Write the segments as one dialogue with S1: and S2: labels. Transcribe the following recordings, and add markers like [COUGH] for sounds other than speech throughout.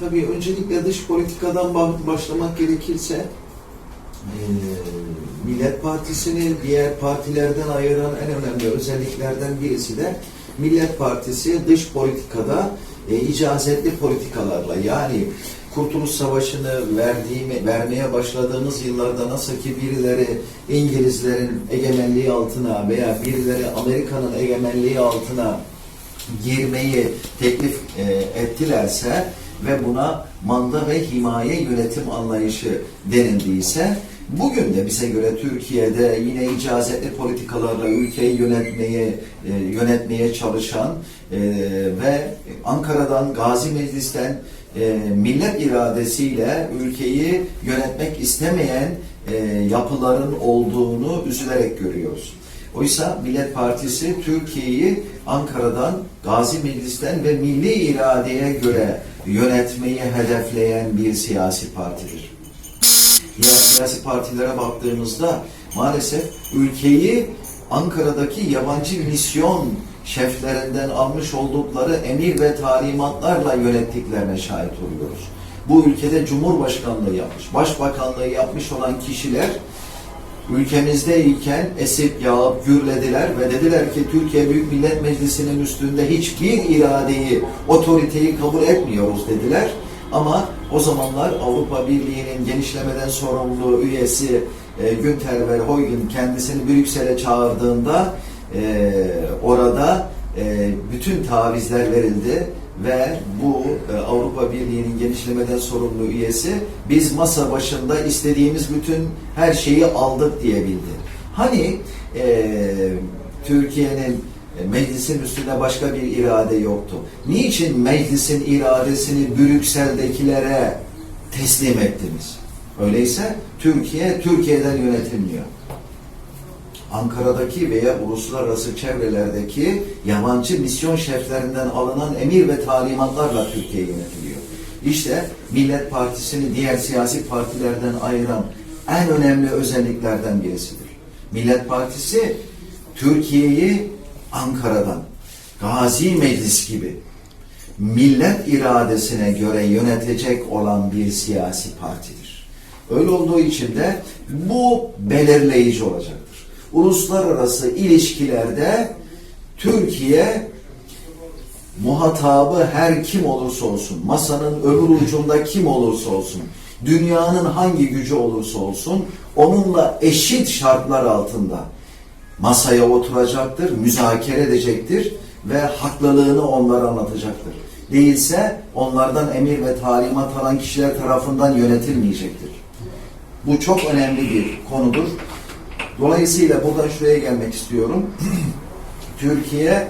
S1: Tabii öncelikle dış politikadan ba- başlamak gerekirse e, Millet Partisi'ni diğer partilerden ayıran en önemli özelliklerden birisi de Millet Partisi dış politikada e, icazetli politikalarla yani Kurtuluş Savaşı'nı verdiğimi, vermeye başladığımız yıllarda nasıl ki birileri İngilizlerin egemenliği altına veya birileri Amerika'nın egemenliği altına girmeyi teklif e, ettilerse ve buna manda ve himaye yönetim anlayışı denildiyse bugün de bize göre Türkiye'de yine icazetli politikalarla ülkeyi yönetmeye e, yönetmeye çalışan e, ve Ankara'dan Gazi Meclis'ten e, millet iradesiyle ülkeyi yönetmek istemeyen e, yapıların olduğunu üzülerek görüyoruz. Oysa Millet Partisi Türkiye'yi Ankara'dan, Gazi Meclis'ten ve milli iradeye göre yönetmeyi hedefleyen bir siyasi partidir. Diğer siyasi partilere baktığımızda maalesef ülkeyi Ankara'daki yabancı misyon şeflerinden almış oldukları emir ve talimatlarla yönettiklerine şahit oluyoruz. Bu ülkede Cumhurbaşkanlığı yapmış, Başbakanlığı yapmış olan kişiler ülkemizdeyken esip yağıp gürlediler ve dediler ki Türkiye Büyük Millet Meclisi'nin üstünde hiçbir iradeyi, otoriteyi kabul etmiyoruz dediler. Ama o zamanlar Avrupa Birliği'nin genişlemeden sorumlu üyesi e, Günter Verheugen kendisini Brüksel'e çağırdığında e, orada e, bütün tavizler verildi ve bu e, Avrupa Birliği'nin genişlemeden sorumlu üyesi biz masa başında istediğimiz bütün her şeyi aldık diyebildi. Hani e, Türkiye'nin e, meclisin üstünde başka bir irade yoktu. Niçin meclisin iradesini Brüksel'dekilere teslim ettiniz? Öyleyse Türkiye Türkiye'den yönetilmiyor. Ankara'daki veya uluslararası çevrelerdeki yabancı misyon şeflerinden alınan emir ve talimatlarla Türkiye yönetiliyor. İşte Millet Partisi'ni diğer siyasi partilerden ayıran en önemli özelliklerden birisidir. Millet Partisi Türkiye'yi Ankara'dan, Gazi Meclis gibi millet iradesine göre yönetecek olan bir siyasi partidir. Öyle olduğu için de bu belirleyici olacaktır. Uluslararası ilişkilerde Türkiye muhatabı her kim olursa olsun, masanın öbür ucunda kim olursa olsun, dünyanın hangi gücü olursa olsun, onunla eşit şartlar altında masaya oturacaktır, müzakere edecektir ve haklılığını onlara anlatacaktır. Değilse onlardan emir ve talimat alan kişiler tarafından yönetilmeyecektir. Bu çok önemli bir konudur. Dolayısıyla buradan şuraya gelmek istiyorum. [CLEARS THROAT] Türkiye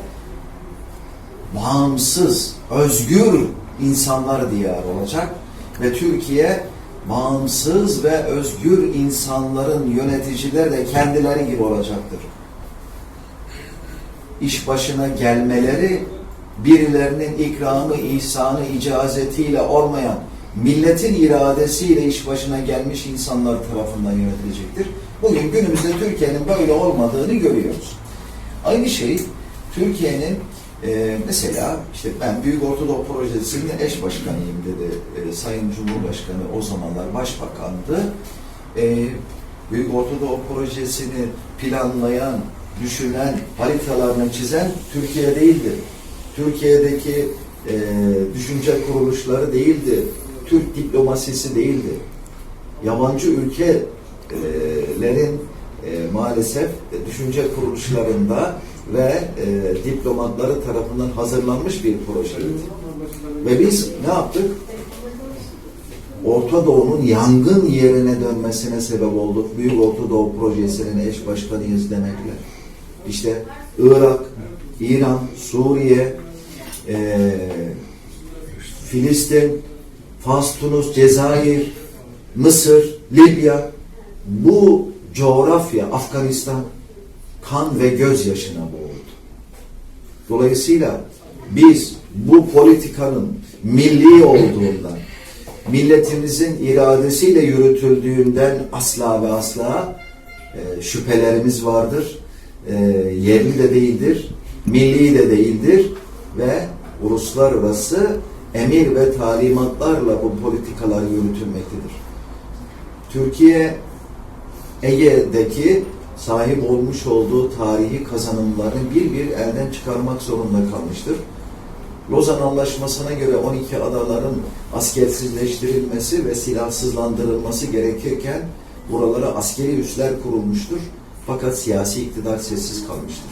S1: bağımsız, özgür insanlar diyarı olacak ve Türkiye bağımsız ve özgür insanların yöneticileri de kendileri gibi olacaktır. İş başına gelmeleri birilerinin ikramı, ihsanı, icazetiyle olmayan milletin iradesiyle iş başına gelmiş insanlar tarafından yönetilecektir. Bugün günümüzde Türkiye'nin böyle olmadığını görüyoruz. Aynı şey Türkiye'nin e, mesela işte ben Büyük Ortadoğu Projesi'nin eş başkanıyım dedi e, Sayın Cumhurbaşkanı o zamanlar başbakandı. E, Büyük Ortadoğu Projesi'ni planlayan, düşünen, haritalarını çizen Türkiye değildi. Türkiye'deki e, düşünce kuruluşları değildi. Türk diplomasisi değildi. Yabancı ülkelerin e, maalesef düşünce kuruluşlarında ve e, diplomatları tarafından hazırlanmış bir projeydi. Ve biz ne yaptık? Orta Doğu'nun yangın yerine dönmesine sebep olduk. Büyük Orta Doğu Projesi'nin eş başkanıyız demekle. İşte Irak, İran, Suriye, e, Filistin, Fas, Tunus, Cezayir, Mısır, Libya bu coğrafya, Afganistan kan ve gözyaşına boğuldu. Dolayısıyla biz bu politikanın milli olduğundan, milletimizin iradesiyle yürütüldüğünden asla ve asla e, şüphelerimiz vardır. E, yerli de değildir, milli de değildir ve uluslararası emir ve talimatlarla bu politikalar yürütülmektedir. Türkiye Ege'deki sahip olmuş olduğu tarihi kazanımlarını bir bir elden çıkarmak zorunda kalmıştır. Lozan Anlaşması'na göre 12 adaların askersizleştirilmesi ve silahsızlandırılması gerekirken buralara askeri üsler kurulmuştur. Fakat siyasi iktidar sessiz kalmıştır.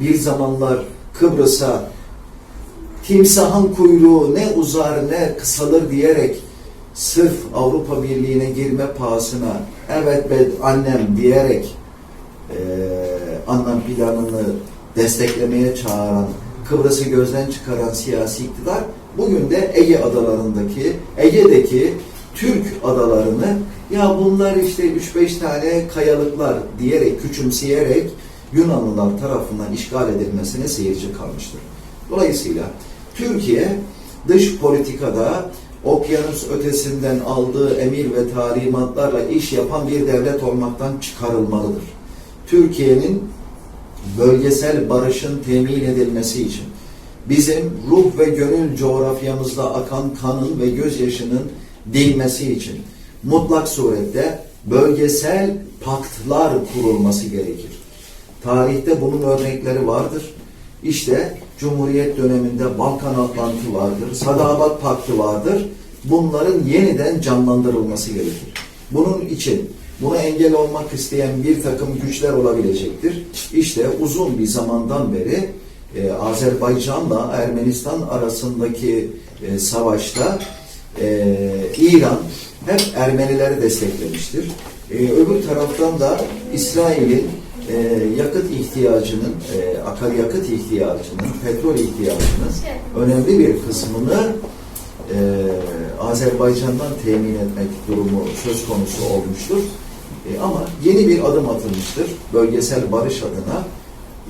S1: Bir zamanlar Kıbrıs'a timsahın kuyruğu ne uzar ne kısalır diyerek sırf Avrupa Birliği'ne girme pahasına evet be annem diyerek eee anlam planını desteklemeye çağıran, Kıbrıs'ı gözden çıkaran siyasi iktidar bugün de Ege adalarındaki, Ege'deki Türk adalarını ya bunlar işte 3-5 tane kayalıklar diyerek, küçümseyerek Yunanlılar tarafından işgal edilmesine seyirci kalmıştır. Dolayısıyla Türkiye dış politikada okyanus ötesinden aldığı emir ve talimatlarla iş yapan bir devlet olmaktan çıkarılmalıdır. Türkiye'nin bölgesel barışın temin edilmesi için bizim ruh ve gönül coğrafyamızda akan kanın ve gözyaşının dinmesi için mutlak surette bölgesel paktlar kurulması gerekir. Tarihte bunun örnekleri vardır. İşte Cumhuriyet döneminde Balkan Atlantı vardır, Sadabat Paktı vardır. Bunların yeniden canlandırılması gerekir. Bunun için buna engel olmak isteyen bir takım güçler olabilecektir. İşte uzun bir zamandan beri e, Azerbaycan'la Ermenistan arasındaki e, savaşta e, İran hep Ermenileri desteklemiştir. E, öbür taraftan da İsrail'in e, yakıt ihtiyacının, e, akaryakıt ihtiyacının, petrol ihtiyacının önemli bir kısmını e, Azerbaycan'dan temin etmek durumu söz konusu olmuştur. E, ama yeni bir adım atılmıştır bölgesel barış adına.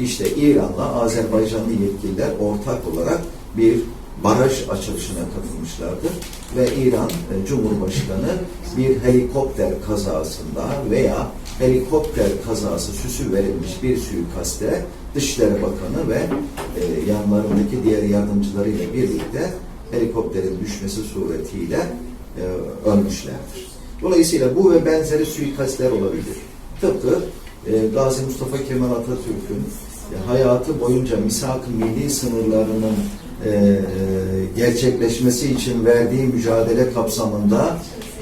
S1: İşte İran'la Azerbaycanlı yetkililer ortak olarak bir baraj açılışına katılmışlardır ve İran e, Cumhurbaşkanı bir helikopter kazasında veya helikopter kazası süsü verilmiş bir suikaste Dışişleri Bakanı ve e, yanlarındaki diğer yardımcılarıyla birlikte helikopterin düşmesi suretiyle e, ölmüşlerdir. Dolayısıyla bu ve benzeri suikastler olabilir. Tıpkı e, Gazi Mustafa Kemal Atatürk'ün e, hayatı boyunca misak-ı milli sınırlarının e, e, gerçekleşmesi için verdiği mücadele kapsamında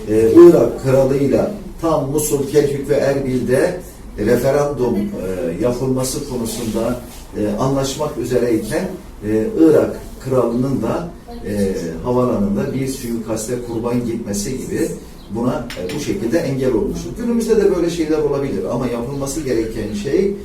S1: e, Irak kralıyla tam Musul, Kerkük ve Erbil'de referandum e, yapılması konusunda e, anlaşmak üzereyken e, Irak kralının da e, havalanında bir suikaste kurban gitmesi gibi buna e, bu şekilde engel olmuştur. Günümüzde de böyle şeyler olabilir ama yapılması gereken şey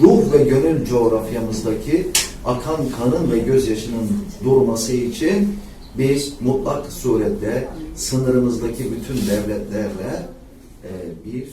S1: ruh ve gönül coğrafyamızdaki akan kanın ve gözyaşının durması için biz mutlak surette sınırımızdaki bütün devletlerle e, bir